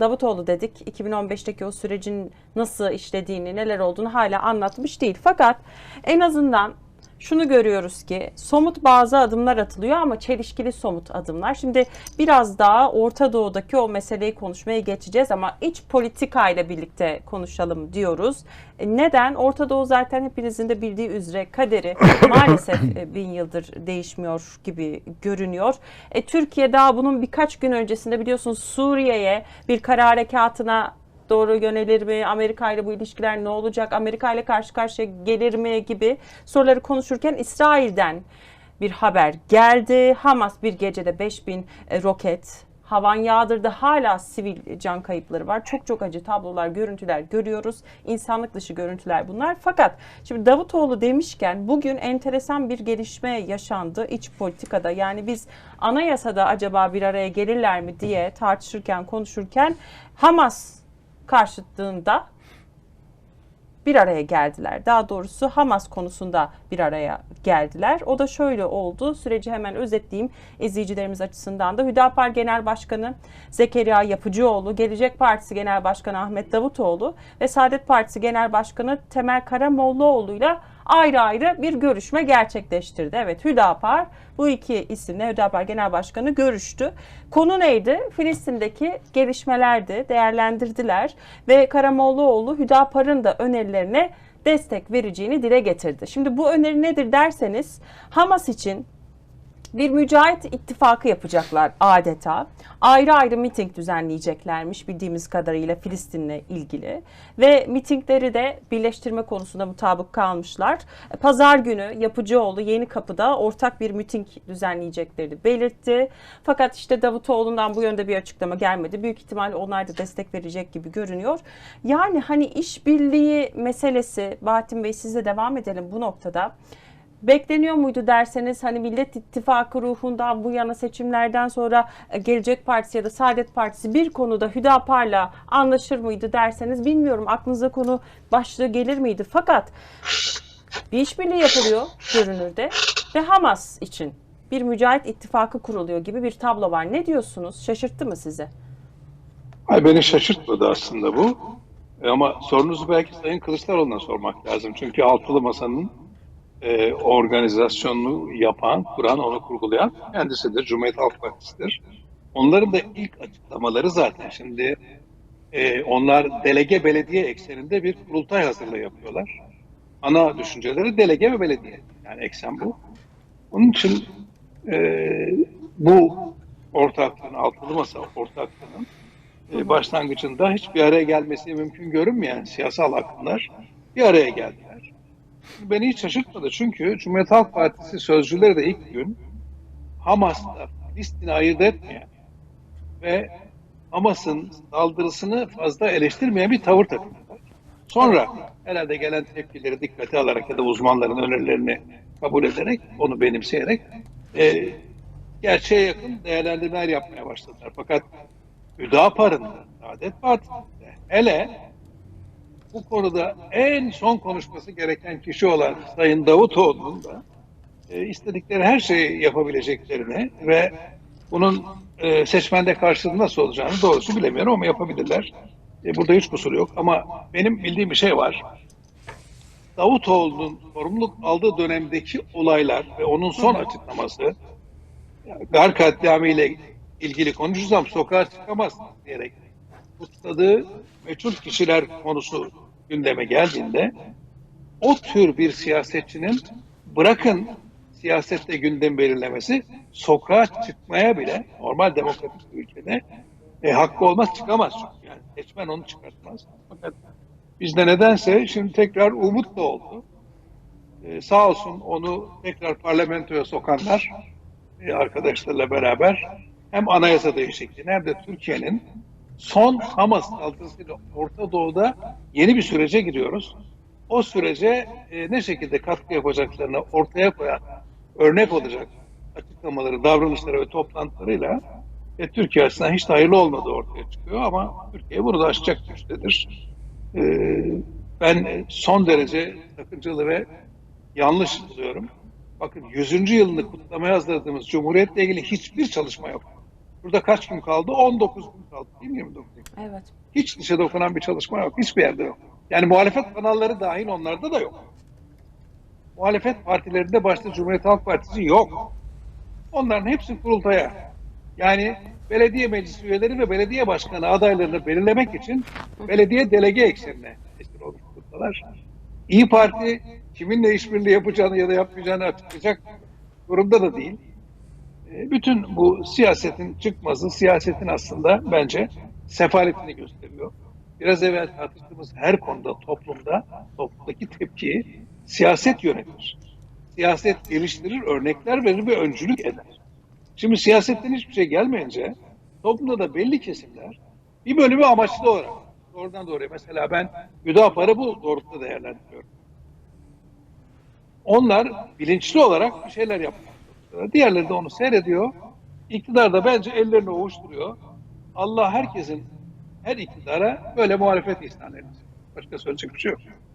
Davutoğlu dedik. 2015'teki o sürecin nasıl işlediğini, neler olduğunu hala anlatmış değil. Fakat en azından şunu görüyoruz ki somut bazı adımlar atılıyor ama çelişkili somut adımlar. Şimdi biraz daha Orta Doğu'daki o meseleyi konuşmaya geçeceğiz ama iç politika ile birlikte konuşalım diyoruz. E, Neden? Orta Doğu zaten hepinizin de bildiği üzere kaderi maalesef e, bin yıldır değişmiyor gibi görünüyor. E, Türkiye daha bunun birkaç gün öncesinde biliyorsunuz Suriye'ye bir kara harekatına doğru yönelir mi? Amerika ile bu ilişkiler ne olacak? Amerika ile karşı karşıya gelir mi gibi soruları konuşurken İsrail'den bir haber geldi. Hamas bir gecede 5000 e, roket havan yağdırdı. Hala sivil can kayıpları var. Çok çok acı tablolar, görüntüler görüyoruz. İnsanlık dışı görüntüler bunlar. Fakat şimdi Davutoğlu demişken bugün enteresan bir gelişme yaşandı iç politikada. Yani biz anayasada acaba bir araya gelirler mi diye tartışırken, konuşurken Hamas karşıtlığında bir araya geldiler. Daha doğrusu Hamas konusunda bir araya geldiler. O da şöyle oldu. Süreci hemen özetleyeyim izleyicilerimiz açısından da. Hüdapar Genel Başkanı Zekeriya Yapıcıoğlu, Gelecek Partisi Genel Başkanı Ahmet Davutoğlu ve Saadet Partisi Genel Başkanı Temel Karamollaoğlu ile ayrı ayrı bir görüşme gerçekleştirdi. Evet Hüdapar bu iki isimle Hüdapar Genel Başkanı görüştü. Konu neydi? Filistin'deki gelişmelerdi, değerlendirdiler ve Karamollaoğlu Hüdapar'ın da önerilerine destek vereceğini dile getirdi. Şimdi bu öneri nedir derseniz Hamas için bir mücahit ittifakı yapacaklar adeta. Ayrı ayrı miting düzenleyeceklermiş bildiğimiz kadarıyla Filistin'le ilgili. Ve mitingleri de birleştirme konusunda mutabık kalmışlar. Pazar günü Yapıcıoğlu Yeni Kapı'da ortak bir miting düzenleyeceklerini belirtti. Fakat işte Davutoğlu'ndan bu yönde bir açıklama gelmedi. Büyük ihtimalle onlar da destek verecek gibi görünüyor. Yani hani işbirliği meselesi Bahattin Bey sizle devam edelim bu noktada. Bekleniyor muydu derseniz hani Millet İttifakı ruhundan bu yana seçimlerden sonra e, Gelecek Partisi ya da Saadet Partisi bir konuda Hüdapar'la anlaşır mıydı derseniz bilmiyorum aklınıza konu başlığı gelir miydi? Fakat bir işbirliği yapılıyor görünürde ve Hamas için bir mücahit ittifakı kuruluyor gibi bir tablo var. Ne diyorsunuz? Şaşırttı mı sizi? Ay beni şaşırtmadı aslında bu. E, Ama sorunuzu belki Sayın Kılıçdaroğlu'na sormak lazım. Çünkü Altılı Masa'nın e, organizasyonunu yapan, kuran, onu kurgulayan kendisidir. Cumhuriyet Halk Partisi'dir. Onların da ilk açıklamaları zaten şimdi e, onlar delege belediye ekseninde bir kurultay hazırlığı yapıyorlar. Ana düşünceleri delege ve belediye. Yani eksen bu. Onun için e, bu ortaklığın, altılı masa ortaklığının e, başlangıcında hiçbir araya gelmesi mümkün görünmeyen siyasal akımlar bir araya geldiler. Beni hiç şaşırtmadı çünkü Cumhuriyet Halk Partisi sözcüleri de ilk gün Hamas'la Filistin'i ayırt etmeyen ve Hamas'ın saldırısını fazla eleştirmeyen bir tavır takındılar. Sonra herhalde gelen tepkileri dikkate alarak ya da uzmanların önerilerini kabul ederek, onu benimseyerek e, gerçeğe yakın değerlendirmeler yapmaya başladılar. Fakat Hüdapar'ın da, Saadet Partisi'nde hele bu konuda en son konuşması gereken kişi olan Sayın Davutoğlu'nun da e, istedikleri her şeyi yapabileceklerini ve bunun e, seçmende karşılığı nasıl olacağını doğrusu bilemiyorum ama yapabilirler. E, burada hiç kusur yok ama benim bildiğim bir şey var. Davutoğlu'nun sorumluluk aldığı dönemdeki olaylar ve onun son açıklaması Gar katliamı ile ilgili konuşursam sokağa çıkamazsınız diyerek kutladığı meçhul kişiler konusu gündeme geldiğinde o tür bir siyasetçinin bırakın siyasette gündem belirlemesi sokağa çıkmaya bile normal demokratik bir ülkede e, hakkı olmaz çıkamaz çünkü yani seçmen onu çıkartmaz. Fakat bizde nedense şimdi tekrar umut da oldu. E, sağ olsun onu tekrar parlamentoya sokanlar e, arkadaşlarla beraber hem anayasa değişikliğini hem de Türkiye'nin son Hamas saldırısıyla Orta Doğu'da yeni bir sürece giriyoruz. O sürece e, ne şekilde katkı yapacaklarını ortaya koyan örnek olacak açıklamaları, davranışları ve toplantılarıyla e, Türkiye açısından hiç de hayırlı olmadığı ortaya çıkıyor ama Türkiye bunu da aşacak güçtedir. E, ben son derece sakıncalı ve yanlış buluyorum. Bakın 100. yılını kutlamaya hazırladığımız Cumhuriyet'le ilgili hiçbir çalışma yok. Burada kaç gün kaldı? 19 gün kaldı. Değil mi 29 gün? Evet. Hiç dışa dokunan bir çalışma yok. Hiçbir yerde yok. Yani muhalefet kanalları dahil onlarda da yok. Muhalefet partilerinde başta Cumhuriyet Halk Partisi yok. Onların hepsi kurultaya. Yani belediye meclis üyeleri ve belediye başkanı adaylarını belirlemek için belediye delege eksenine esir oluşturdular. İyi Parti kiminle işbirliği yapacağını ya da yapmayacağını açıklayacak durumda da değil. E, Bütün bu siyasetin çıkmazı, siyasetin aslında bence sefaletini gösteriyor. Biraz evvel tartıştığımız her konuda toplumda, toplumdaki tepkiyi siyaset yönetir. Siyaset geliştirir, örnekler verir ve öncülük eder. Şimdi siyasetten hiçbir şey gelmeyince toplumda da belli kesimler bir bölümü amaçlı olarak doğrudan doğruya mesela ben Hüdapar'ı bu doğrultuda değerlendiriyorum. Onlar bilinçli olarak bir şeyler yapıyor. Diğerleri de onu seyrediyor. İktidar da bence ellerini ovuşturuyor. Allah herkesin her iktidara böyle muhalefet ihsan eylesin. Başka söyleyecek bir şey yok.